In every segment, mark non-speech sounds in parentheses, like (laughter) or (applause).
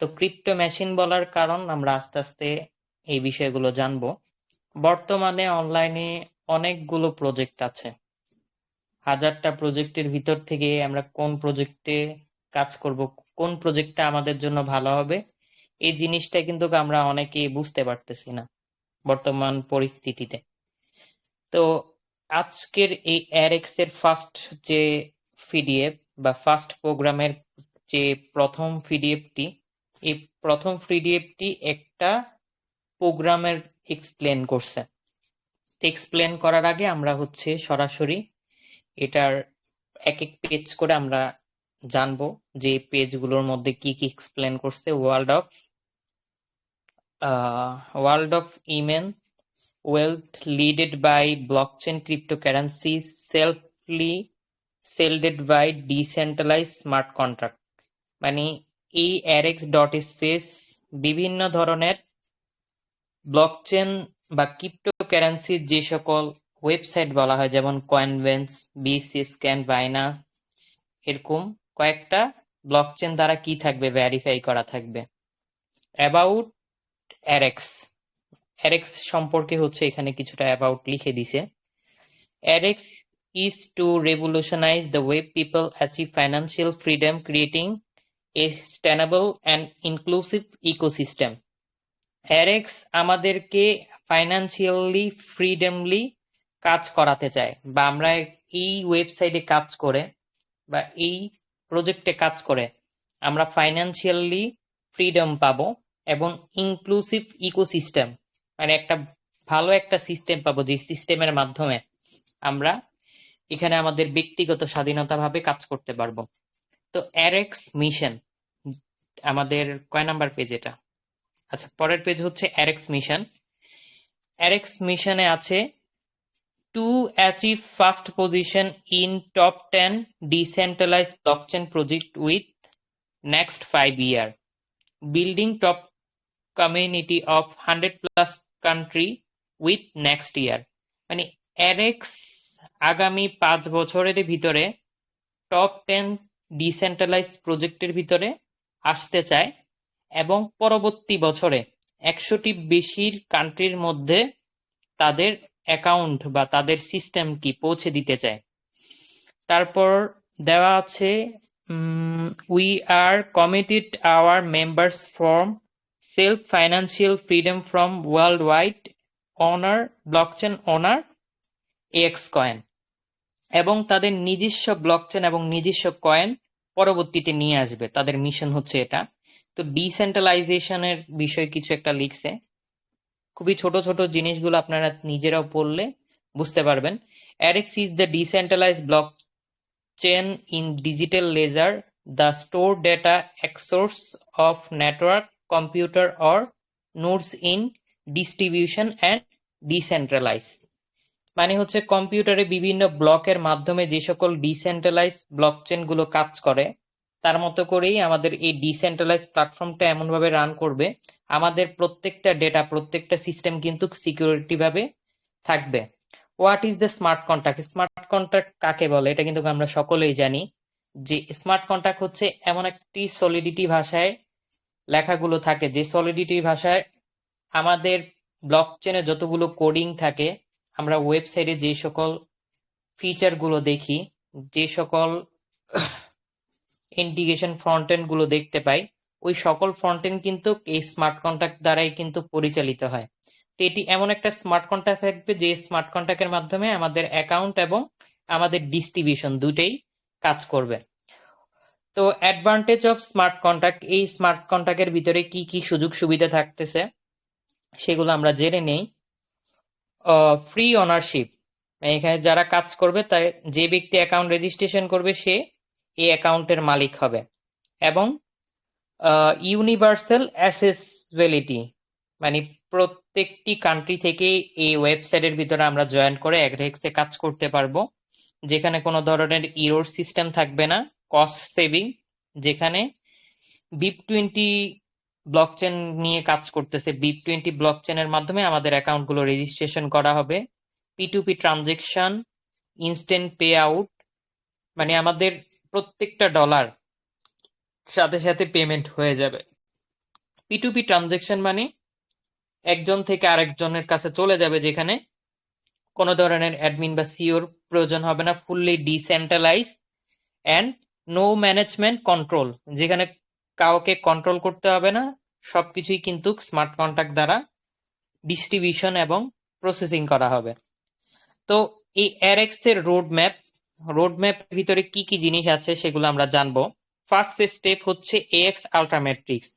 তো crypto machine বলার কারণ আমরা আস্তে আস্তে এই বিষয়গুলো জানব। বর্তমানে অনলাইনে অনেকগুলো প্রজেক্ট আছে। হাজারটা প্রজেক্টের ভিতর থেকে আমরা কোন প্রজেক্টে কাজ করব, কোন প্রজেক্টটা আমাদের জন্য ভালো হবে, এই জিনিসটা কিন্তু আমরা অনেকেই বুঝতে পারতেছি না বর্তমান পরিস্থিতিতে। তো আজকের এই অ্যারেক্স এর ফার্স্ট যে পিডিএফ বা ফার্স্ট প্রোগ্রামের যে প্রথম পিডিএফটি এই প্রথম পিডিএফটি একটা প্রোগ্রামের এক্সপ্লেন করছে। এক্সপ্লেন করার আগে আমরা হচ্ছে সরাসরি এটার এক এক পেজ করে আমরা জানব যে পেজগুলোর মধ্যে কি কি এক্সপ্লেন করছে ওয়ার্ল্ড অফ ওয়ার্ল্ড অফ ইমেন wealth leaded by blockchain cryptocurrencies selfly sealed by decentralise smart contract মানে এই অ্যারেক্স ডট স্পেস বিভিন্ন ধরনের ব্লকচেন বা ক্রিপ্টোকারেন্সির যে সকল ওয়েবসাইট বলা হয়, যেমন কয়েনভেন্স বিসি স্ক্যান বাইনান্স এরকম কয়েকটা ব্লকচেন দ্বারা কি থাকবে ভেরিফাই করা থাকবে। অ্যাবাউট অ্যারেক্স অ্যারেক্স সম্পর্কে হচ্ছে এখানে কিছুটা অ্যাবাউট লিখে দিছে। অ্যারেক্স is to revolutionize the way people achieve financial freedom, creating a sustainable and inclusive ecosystem. Arex আমাদেরকে ফাইন্যান্সিয়ালি ফ্রিডমলি কাজ করাতে চায় বা আমরা এই ওয়েবসাইটে কাজ করে বা এই প্রজেক্টে কাজ করে আমরা ফাইন্যান্সিয়ালি ফ্রিডম পাবো এবং ইনক্লুসিভ ইকোসিস্টেম মানে একটা ভালো একটা সিস্টেম পাবো যে সিস্টেমের মাধ্যমে আমরা এখানে আমাদের ব্যক্তিগত স্বাধীনতা ভাবে কাজ করতে পারব। তো অ্যারেক্স মিশন আমাদের কয় নাম্বার পেজ এটা? আচ্ছা পরের পেজ হচ্ছে অ্যারেক্স মিশন অ্যারেক্স মিশনে আছে to achieve first position in top ten decentralise blockchain project with next five year building top community of hundred plus country with next year মানে অ্যারেক্স আগামী পাঁচ বছরের ভিতরে টপ টেন ডিসেন্ট্রালাইজ প্রজেক্টের ভিতরে আসতে চায় এবং পরবর্তী বছরে একশোটি বেশির কান্ট্রির মধ্যে তাদের অ্যাকাউন্ট বা তাদের সিস্টেম কি পৌঁছে দিতে চায়। তারপর দেওয়া আছে we are committed our members from self financial freedom from world wide honour blockchain honour X coin এবং তাদের নিজস্ব ব্লকচেন এবং নিজস্ব কয়েন পরবর্তীতে নিয়ে আসবে। তাদের মিশন হচ্ছে এটা। তো ডিসেন্ট্রালাইজেশনের বিষয় কিছু একটা লিখছে। খুবই ছোট ছোট জিনিসগুলো আপনারা নিজেরাও পড়লে বুঝতে পারবেন। Arex is the decentralise block chain in digital ledger the store data across of network computer or notes in distribution and decentralise মানে হচ্ছে কম্পিউটারে বিভিন্ন ব্লকের মাধ্যমে যে সকল ডিসেন্ট্রালাইজ ব্লকচেনগুলো কাজ করে, তার মতো করেই আমাদের এই ডিসেন্ট্রালাইজ প্ল্যাটফর্মটা এমনভাবে রান করবে। আমাদের প্রত্যেকটা ডেটা, প্রত্যেকটা সিস্টেম কিন্তু সিকিউরিটি ভাবে থাকবে। What is the smart contact smart contact কাকে বলে? এটা কিন্তু আমরা সকলেই জানি যে স্মার্ট কন্ট্যাক্ট হচ্ছে এমন একটি সলিডিটি ভাষায় লেখাগুলো থাকে। যে সলিডিটি ভাষায় আমাদের ব্লক চেনে যতগুলো কোডিং থাকে আমরা ওয়েবসাইটে যে সকল ফিচারগুলো দেখি, যে সকল ইন্টিগ্রেশন ফ্রন্টগুলো দেখতে পাই, ওই সকল ফ্রন্ট কিন্তু এই স্মার্ট কন্ট্যাক্ট দ্বারাই কিন্তু পরিচালিত হয়। তো এটি এমন একটা স্মার্ট কন্ট্যাক্ট থাকবে যে স্মার্ট কন্ট্যাক্টের মাধ্যমে আমাদের অ্যাকাউন্ট এবং আমাদের ডিস্ট্রিবিউশন দুটেই কাজ করবে। তো অ্যাডভান্টেজ অফ স্মার্ট কন্ট্যাক্ট এই স্মার্ট কন্ট্যাক্টের ভিতরে কি কি সুযোগ সুবিধা থাকতেছে, সেগুলো আমরা জেনে নেই। ফ্রি অনারশিপ এখানে যারা কাজ করবে, তাই যে ব্যক্তি অ্যাকাউন্ট রেজিস্ট্রেশন করবে, সে এই অ্যাকাউন্টের মালিক হবে। এবং ইউনিভার্সাল অ্যাসেসবিলিটি মানে প্রত্যেকটি কান্ট্রি থেকে এই ওয়েবসাইটের ভিতরে আমরা জয়েন করে অ্যাগ্রেক্সে কাজ করতে পারব। যেখানে কোনো ধরনের ইরোর সিস্টেম থাকবে না কস্ট সেভিং যেখানে বিপ টোয়েন্টি ব্লকচেন নিয়ে কাজ করতেছে। বিপ টোয়েন্টি ব্লকচেনের মাধ্যমে আমাদের অ্যাকাউন্টগুলো রেজিস্ট্রেশন করা হবে। P to P transaction instant pay out মানে আমাদের প্রত্যেকটা ডলার সাথে সাথে পেমেন্ট হয়ে যাবে। পি টু পি ট্রানজেকশন মানে একজন থেকে আরেকজনের কাছে চলে যাবে যেখানে কোনো ধরনের অ্যাডমিন বা সিওর প্রয়োজন হবে না fully decentralise and no management control যেখানে কাউকে কন্ট্রোল করতে হবে না সবকিছুই কিন্তু স্মার্ট কন্ট্যাক্ট দ্বারা ডিস্ট্রিবিউশন এবং প্রসেসিং করা হবে। তো এই অ্যারেক্স এর রোড ম্যাপ রোড ম্যাপ ভিতরে কি কি জিনিস আছে সেগুলো আমরা জানব। ফার্স্ট স্টেপ হচ্ছে X ultra matrix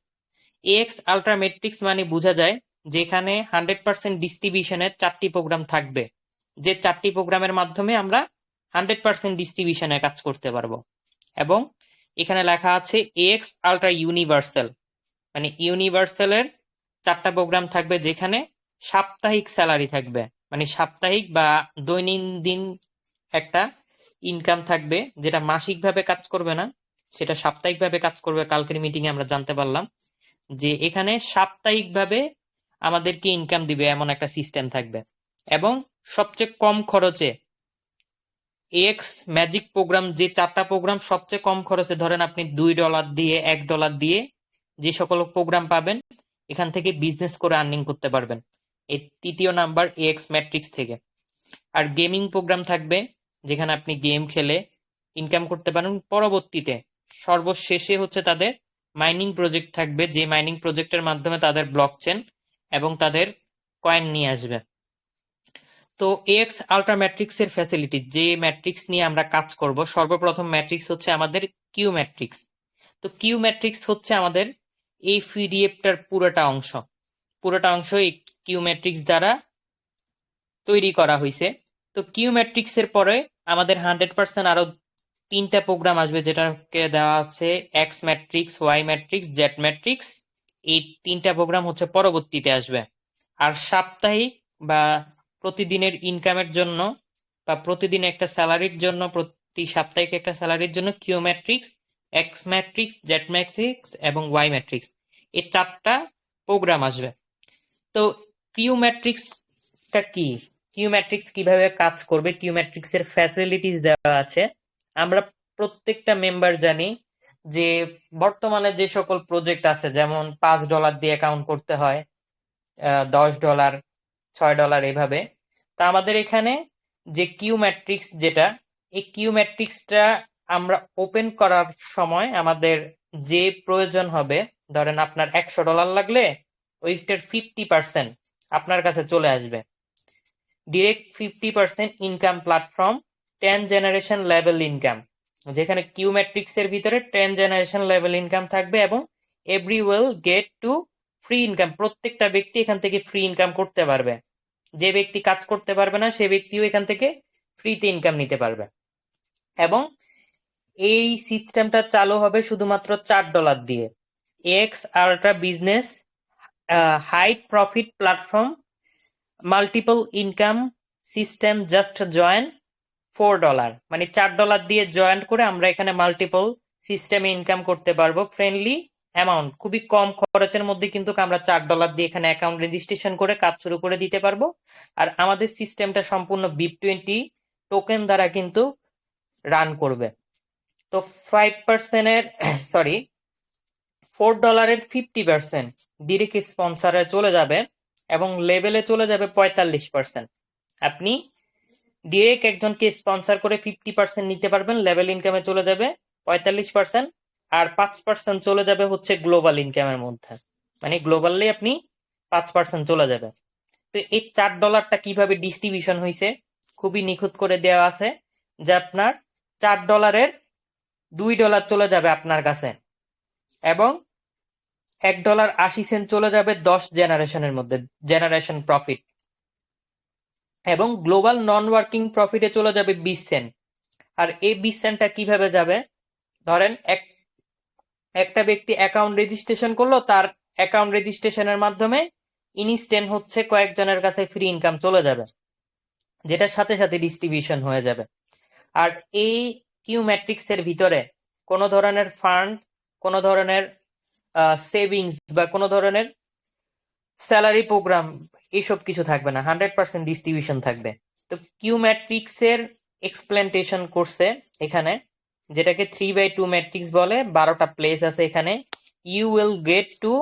X ultra matrix মানে বোঝা যায় যেখানে হান্ড্রেড পার্সেন্ট ডিস্ট্রিবিউশনের চারটি প্রোগ্রাম থাকবে। যে চারটি প্রোগ্রামের মাধ্যমে আমরা হান্ড্রেড পার্সেন্ট ডিস্ট্রিবিউশনে কাজ করতে পারব। এবং এখানে লেখা আছে এক্স আলট্রা ইউনিভার্সাল মানে ইউনিভার্সালের চারটা প্রোগ্রাম থাকবে যেখানে সাপ্তাহিক স্যালারি থাকবে। মানে সাপ্তাহিক বা দৈনন্দিন একটা ইনকাম থাকবে, যেটা মাসিকভাবে কাজ করবে না, সেটা সাপ্তাহিকভাবে কাজ করবে। কালকের মিটিং এ আমরা জানতে পারলাম যে এখানে সাপ্তাহিকভাবে আমাদেরকে ইনকাম দিবে এমন একটা সিস্টেম থাকবে। এবং সবচেয়ে কম খরচে এক্স ম্যাজিক প্রোগ্রাম যে চারটা প্রোগ্রাম সবচেয়ে কম খরচে, ধরেন আপনি দুই ডলার দিয়ে, এক ডলার দিয়ে যে সকল প্রোগ্রাম পাবেন, এখান থেকে বিজনেস করে আর্নিং করতে পারবেন। এই তৃতীয় নাম্বার এক্স ম্যাট্রিক্স থেকে। আর গেমিং প্রোগ্রাম থাকবে, যেখানে আপনি গেম খেলে ইনকাম করতে পারেন। পরবর্তীতে সর্বশেষে হচ্ছে তাদের মাইনিং প্রজেক্ট থাকবে, যে মাইনিং প্রজেক্টের মাধ্যমে তাদের ব্লক চেন এবং তাদের কয়েন নিয়ে আসবে। তো এক্স আলট্রা ম্যাট্রিক্স এর ফ্যাসিলিটি যে ম্যাট্রিক্স নিয়ে আমরা কাজ করব, সর্বপ্রথম ম্যাট্রিক্স হচ্ছে আমাদের কিউ ম্যাট্রিক্স তো কিউ ম্যাট্রিক্স হচ্ছে আমাদের এই পিডিএফটার পুরোটা অংশ। পুরোটা অংশ এই কিউ ম্যাট্রিক্স দ্বারা তৈরি করা হয়েছে তো কিউ ম্যাট্রিক্স এর পরে আমাদের হান্ড্রেড পার্সেন্ট আরও তিনটা প্রোগ্রাম আসবে যেটাকে দেওয়া আছে X matrix Y matrix Z matrix এই তিনটা প্রোগ্রাম হচ্ছে পরবর্তীতে আসবে। আর সাপ্তাহিক বা প্রতিদিনের ইনকামের জন্য বা প্রতিদিন একটা স্যালারির জন্য, প্রতি সাপ্তাহিক একটা স্যালারির জন্য Q matrix X matrix Z matrix এবং ওয়াই ম্যাট্রিক্স এই চারটা প্রোগ্রাম আসবে। তো কিউ ম্যাট্রিক্সটা কি? কিউ ম্যাট্রিক্স কীভাবে কাজ করবে? কিউ ম্যাট্রিক্স এর ফ্যাসিলিটিস দেওয়া আছে। আমরা প্রত্যেকটা মেম্বার জানি যে বর্তমানে যে সকল প্রজেক্ট আছে, যেমন পাঁচ ডলার দিয়ে অ্যাকাউন্ট করতে হয় দশ ডলার ছয় ডলার এভাবে। তা আমাদের এখানে যে কিউ ম্যাট্রিক্স যেটা, এই কিউ ম্যাট্রিক্সটা আমরা ওপেন করার সময় আমাদের যে প্রয়োজন হবে, ধরেন আপনার একশো ডলার লাগলে ওইটার ফিফটি পার্সেন্ট আপনার কাছে চলে আসবে। Direct fifty percent income platform ten generation level income যেখানে কিউ ম্যাট্রিক্স এর ভিতরে টেন জেনারেশন লেভেল ইনকাম থাকবে এবং every will get to free income প্রত্যেকটা ব্যক্তি এখান থেকে ফ্রি ইনকাম করতে পারবে। যে ব্যক্তি কাজ করতে পারবে না, সে ব্যক্তিও এখান থেকে ফ্রিতে ইনকাম নিতে পারবে। এবং এই সিস্টেমটা চালু হবে শুধুমাত্র চার ডলার দিয়ে। X ultra business high profit platform multiple income system just join four dollar মানে চার ডলার দিয়ে জয়েন করে আমরা এখানে মাল্টিপল সিস্টেমে ইনকাম করতে পারব ফ্রেন্ডলি অ্যামাউন্ট খুবই কম খরচের মধ্যে কিন্তু আমরা চার ডলার দিয়ে এখানে অ্যাকাউন্ট রেজিস্ট্রেশন করে কাজ শুরু করে দিতে পারব। আর আমাদের সিস্টেমটা সম্পূর্ণ বিপ টোয়েন্টি টোকেন দ্বারা কিন্তু রান করবে। তো ফাইভ পার্সেন্টের সরি ফোর ডলারের ফিফটি পার্সেন্ট ডিরেক্ট স্পন্সারে চলে যাবে এবং লেভেলে চলে যাবে পঁয়তাল্লিশ পার্সেন্ট আপনি ডিরেক্ট একজনকে স্পন্সার করে ফিফটি পার্সেন্ট নিতে পারবেন লেভেল ইনকামে চলে যাবে পঁয়তাল্লিশ পার্সেন্ট আর পাঁচ পার্সেন্ট চলে যাবে হচ্ছে গ্লোবাল ইনকামের মধ্যে। মানে গ্লোবালি আপনি পাঁচ পার্সেন্ট চলে যাবে। তো এই চার ডলারটা কীভাবে ডিস্ট্রিবিউশন হয়েছে খুবই নিখুঁত করে দেওয়া আছে যে আপনার চার ডলারের দুই ডলার চলে যাবে আপনার কাছে। এবং এক ডলার আশি সেন্ট চলে যাবে দশ জেনারেশনের মধ্যে, জেনারেশন প্রফিট। এবং গ্লোবাল নন ওয়ার্কিং প্রফিটে চলে যাবে বিশ সেন্ট। আর এই বিশ সেন্টটা কীভাবে যাবে? ধরেন এক, একটা ব্যক্তি অ্যাকাউন্ট রেজিস্ট্রেশন করল, তার অ্যাকাউন্ট রেজিস্ট্রেশনের মাধ্যমে ইনস্ট্যান্ট হচ্ছে কয়েকজনের কাছে ফ্রি ইনকাম চলে যাবে, যেটার সাথে সাথে ডিস্ট্রিবিউশন হয়ে যাবে। আর এই কিউ ম্যাট্রিক্স এর ভিতরে কোনো ধরনের ফান্ড কোনো ধরনের সেভিংস বা কোনো ধরনের স্যালারি প্রোগ্রাম এইসব কিছু থাকবে না। হান্ড্রেড পার্সেন্ট ডিস্ট্রিবিউশন থাকবে। তো কিউ ম্যাট্রিক্স এর এক্সপ্লেন্টেশন করছে এখানে যেটাকে থ্রি বাই টু ম্যাট্রিক্স বলে, বারোটা প্লেস আছে এখানে you will get to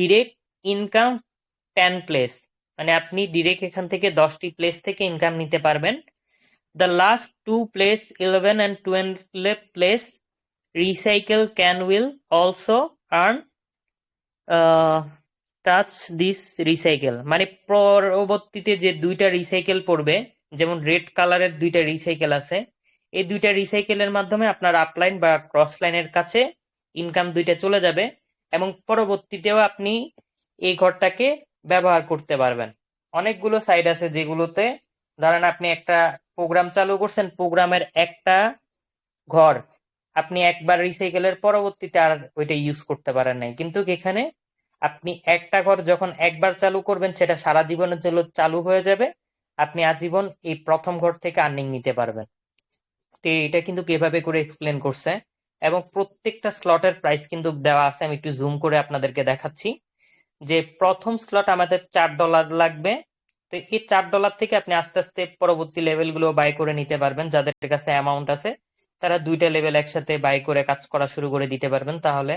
direct income ten place মানে আপনি ডিরেক্ট এখান থেকে দশটি প্লেস থেকে ইনকাম নিতে পারবেন। The last two place eleven and twelve place recycle can will also earn touch this recycle মানে পরবর্তীতে যে দুইটা রিসাইকেল পড়বে, যেমন রেড কালারের দুইটা রিসাইকেল আছে, এই দুইটা রিসাইকেলের মাধ্যমে আপনার আপলাইন বা ক্রস লাইনের কাছে ইনকাম দুইটা চলে যাবে এবং পরবর্তীতেও আপনি এই ঘরটাকে ব্যবহার করতে পারবেন। অনেকগুলো সাইড আছে যেগুলোতে ধরেন আপনি একটা প্রোগ্রাম চালু করছেন, প্রোগ্রামের একটা ঘর। আপনি একবার রিসাইকেলের পরবর্তীতে আর ওইটা ইউজ করতে পারেন নাই। কিন্তু এখানে আপনি একটা ঘর যখন একবার চালু করবেন, সেটা সারা জীবনের জন্য চালু হয়ে যাবে। আপনি আজীবন এই প্রথম ঘর থেকে আর্নিং নিতে পারবেন। তো এটা কিন্তু কীভাবে করে এক্সপ্লেন করছে। এবং প্রত্যেকটা স্লটের প্রাইস কিন্তু দেওয়া আছে। আমি একটু জুম করে আপনাদেরকে দেখাচ্ছি। যে প্রথম স্লট আমাদের চার ডলার লাগবে। তো এই চার ডলার থেকে আপনি আস্তে আস্তে পরবর্তী লেভেলগুলো বাই করে নিতে পারবেন। যাদের কাছে অ্যামাউন্ট আছে, তারা দুইটা লেভেল একসাথে বাই করে কাজ করা শুরু করে দিতে পারবেন। তাহলে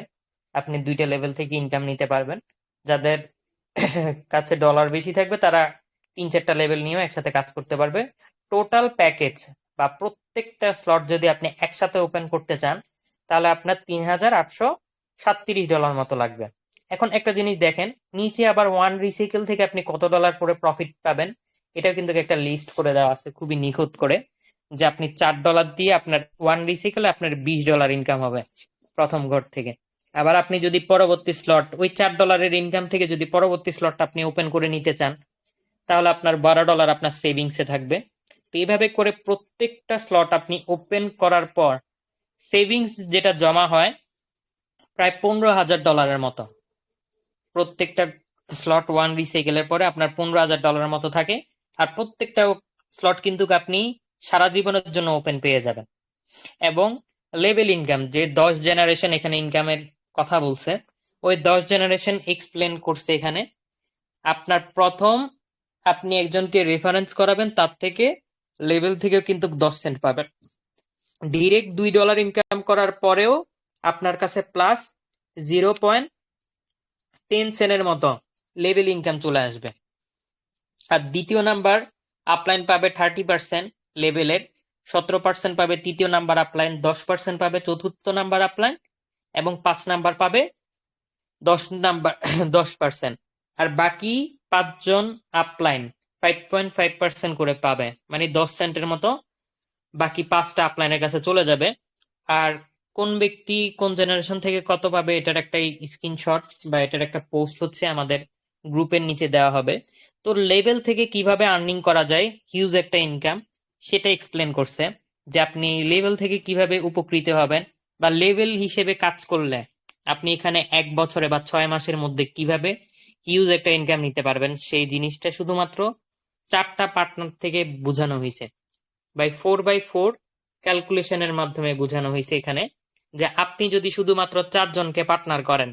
আপনি দুইটা লেভেল থেকে ইনকাম নিতে পারবেন। যাদের (coughs) কাছে ডলার বেশি থাকবে, তারা তিন চারটা লেভেল নিয়েও একসাথে কাজ করতে পারবে। টোটাল প্যাকেজ বা প্রত্যেকটা স্লট যদি আপনি একসাথে ওপেন করতে চান, তাহলে আপনার তিন হাজার আটশো সাতত্রিশ ডলার মতো লাগবে। এখন একটা জিনিস দেখেন, নিচে আবার ওয়ান রিসাইকেল থেকে আপনি কত ডলার করে প্রফিট পাবেন, এটাও কিন্তু একটা লিস্ট করে দেওয়া আছে, খুবই নিখুঁত করে, যে আপনি চার ডলার দিয়ে আপনার ওয়ান রিসাইকেলে আপনার বিশ ডলার ইনকাম হবে প্রথম ঘর থেকে। আবার আপনি যদি পরবর্তী স্লট ওই চার ডলারের ইনকাম থেকে যদি পরবর্তী স্লটটা আপনি ওপেন করে নিতে চান, তাহলে আপনার বারো ডলার আপনার সেভিংসে থাকবে। তো এইভাবে করে প্রত্যেকটা স্লট আপনি ওপেন করার পর সেভিংস যেটা জমা হয়, প্রায় পনেরো হাজার ডলারের মতো। প্রত্যেকটা স্লট ওয়ান রিসাইকেলের পরে আপনার পনেরো হাজার ডলারের মতো থাকে। আর প্রত্যেকটা স্লট কিন্তু আপনি সারা জীবনের জন্য ওপেন পেয়ে যাবেন। এবং লেভেল ইনকাম যে দশ জেনারেশন এখানে ইনকামের কথা বলছে, ওই দশ জেনারেশন এক্সপ্লেন করছে এখানে। আপনার প্রথম আপনি একজনকে রেফারেন্স করাবেন, তার থেকে লেভেল থেকেও কিন্তু দশ সেন্ট পাবেন। ডিরেক্ট দুই ডলার ইনকাম করার পরেও আপনার কাছে প্লাস জিরো পয়েন্ট টেন সেনের মতো লেভেল ইনকাম চলে আসবে। আর দ্বিতীয় নাম্বার আপলাইন পাবে থার্টি পার্সেন্ট লেভেলের সতেরো পার্সেন্ট পাবে তৃতীয় নাম্বার আপলাইন দশ পার্সেন্ট পাবে চতুর্থ নাম্বার আপলাইন এবং পাঁচ নাম্বার পাবে দশ নাম্বার (coughs) দশ পার্সেন্ট আর বাকি পাঁচজন upline five point five percent করে পাবে। মানে দশ সেন্টের মতো বাকি পাঁচটা আপলাইনের কাছে চলে যাবে। আর কোন ব্যক্তি কোন জেনারেশন থেকে কত পাবে এটার একটা স্ক্রিনশট বা এটার একটা পোস্ট হচ্ছে আমাদের গ্রুপের নিচে দেওয়া হবে। তো লেভেল থেকে কীভাবে আর্নিং করা যায় হিউজ একটা ইনকাম সেটা এক্সপ্লেন করছে যে আপনি লেভেল থেকে কীভাবে উপকৃত হবেন বা লেভেল হিসেবে কাজ করলে আপনি এখানে এক বছরে বা ছয় মাসের মধ্যে কীভাবে হিউজ একটা ইনকাম নিতে পারবেন, সেই জিনিসটা শুধুমাত্র চারটা পার্টনার থেকে বোঝানো হয়েছে। বাই ফোর বাই ফোর ক্যালকুলেশনের মাধ্যমে বোঝানো হয়েছে এখানে। যে আপনি যদি শুধুমাত্র চারজনকে পার্টনার করেন,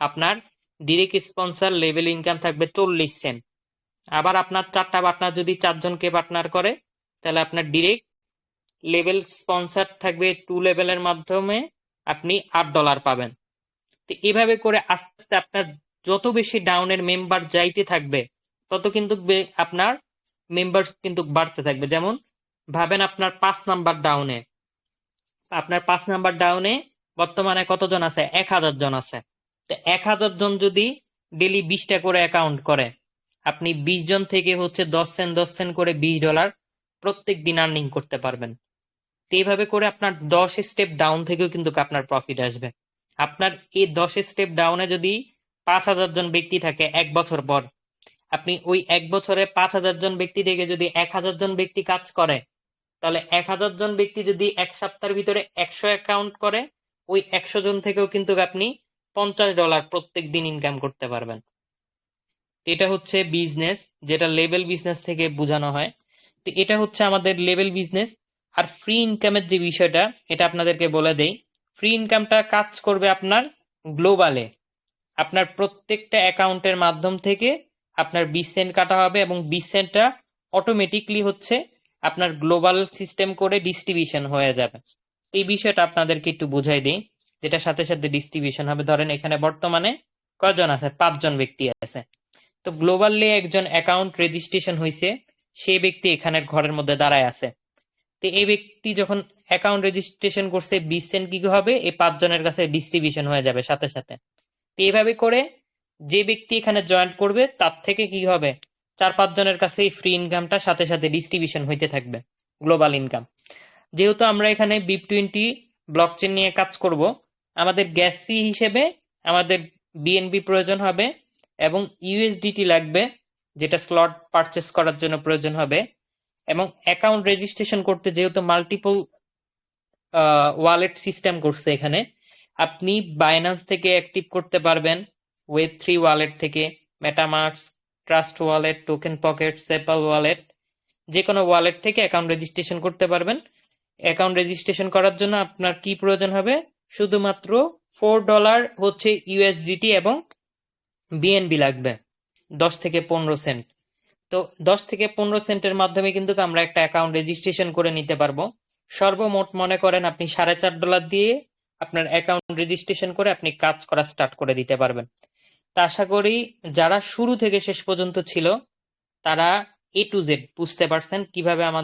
আপনার ডিরেক্ট স্পন্সর লেভেল ইনকাম থাকবে চল্লিশ সেন্ট আবার আপনার চারটা পার্টনার যদি চারজনকে পার্টনার করে, তাহলে আপনার ডিরেক্ট লেভেল স্পন্সর থাকবে টু লেভেলের মাধ্যমে আপনি আট ডলার পাবেন। তো এভাবে করে আস্তে আস্তে আপনার যত বেশি ডাউনের মেম্বার যাইতে থাকবে, তত কিন্তু আপনার মেম্বার কিন্তু বাড়তে থাকবে। যেমন, ভাবেন আপনার পাঁচ নাম্বার ডাউনে আপনার পাঁচ নাম্বার ডাউনে বর্তমানে কতজন আছে? এক হাজার জন আছে। তো এক হাজার জন যদি ডেলি বিশটা করে অ্যাকাউন্ট করে, আপনি বিশ জন থেকে হচ্ছে দশ সেন্ট দশ সেন্ট করে বিশ ডলার প্রত্যেক দিন আর্নিং করতে পারবেন। তো এইভাবে করে আপনার দশ স্টেপ ডাউন থেকেও কিন্তু আপনার প্রফিট আসবে। আপনার এই দশ স্টেপ ডাউনে যদি পাঁচ হাজার জন ব্যক্তি থাকে এক বছর পর, আপনি ওই এক বছরে পাঁচ হাজার জন ব্যক্তি থেকে যদি এক হাজার জন ব্যক্তি কাজ করে তাহলে এক হাজার জন ব্যক্তি যদি এক সপ্তাহের ভিতরে একশো অ্যাকাউন্ট করে, ওই একশো জন থেকেও কিন্তু আপনি পঞ্চাশ ডলার প্রত্যেক দিন ইনকাম করতে পারবেন। এটা হচ্ছে বিজনেস যেটা লেভেল বিজনেস থেকে বোঝানো হয়। তো এটা হচ্ছে আমাদের লেভেল বিজনেস আর ফ্রি ইনকামের যে বিষয়টা, এটা আপনাদেরকে বলে দেই। ফ্রি ইনকামটা কাজ করবে আপনার গ্লোবালে আপনার প্রত্যেকটা অ্যাকাউন্টের মাধ্যম থেকে আপনার বিশ সেন্ট কাটা হবে এবং বিশ সেন্টটা অটোমেটিকলি হচ্ছে আপনার গ্লোবাল সিস্টেম করে ডিস্ট্রিবিউশন হয়ে যাবে। এই বিষয়টা আপনাদেরকে একটু বুঝাই দিই যেটা সাথে সাথে ডিস্ট্রিবিউশন হবে। ধরেন এখানে বর্তমানে কজন আছে? পাঁচজন ব্যক্তি আছে। তো গ্লোবালি একজন অ্যাকাউন্ট রেজিস্ট্রেশন হয়েছে সেই ব্যক্তি এখানের ঘরের মধ্যে দাঁড়ায় আছে। তো এই ব্যক্তি যখন অ্যাকাউন্ট রেজিস্ট্রেশন করছে, বিশ সেন্ট কি হবে? এই পাঁচজনের কাছে ডিস্ট্রিবিউশন হয়ে যাবে সাথে সাথে। তো এইভাবে করে যে ব্যক্তি এখানে জয়েন করবে, তার থেকে কি হবে? চার পাঁচ জনের কাছে এই ফ্রি ইনকামটা সাথে সাথে ডিস্ট্রিবিউশন হইতে থাকবে গ্লোবাল ইনকাম যেহেতু আমরা এখানে বিপ টোয়েন্টি ব্লকচেন নিয়ে কাজ করব, আমাদের গ্যাস ফি হিসেবে আমাদের বিএনবি প্রয়োজন হবে এবং ইউএসডিটি লাগবে, যেটা স্লট পারচেস করার জন্য প্রয়োজন হবে, এবং অ্যাকাউন্ট রেজিস্ট্রেশন করতে যেহেতু মাল্টিপল ওয়ালেট সিস্টেম করছে এখানে, আপনি বাইন্যান্স থেকে অ্যাক্টিভ করতে পারবেন ওয়েব থ্রি ওয়ালেট থেকে MetaMask Trust Wallet Token Pocket SafePal wallet যে কোনো ওয়ালেট থেকে অ্যাকাউন্ট রেজিস্ট্রেশন করতে পারবেন। অ্যাকাউন্ট রেজিস্ট্রেশন করার জন্য আপনার কি প্রয়োজন হবে? শুধুমাত্র ফোর ডলার হচ্ছে ইউএসডিটি এবং বিএনবি লাগবে, দশ থেকে পনেরো সেন্ট তো দশ থেকে পনেরো সেন্টের মাধ্যমে কিন্তু আমরা একটা অ্যাকাউন্ট রেজিস্ট্রেশন করে নিতে পারব। সর্বমোট মনে করেন আপনি সাড়ে চার ডলার দিয়ে আপনার অ্যাকাউন্ট রেজিস্ট্রেশন করে আপনি কাজ করা স্টার্ট করে দিতে পারবেন। তা আশা করি যারা শুরু থেকে শেষ পর্যন্ত ছিল, তারা এ টু জেড বুঝতে পারছেন কীভাবে আমাদের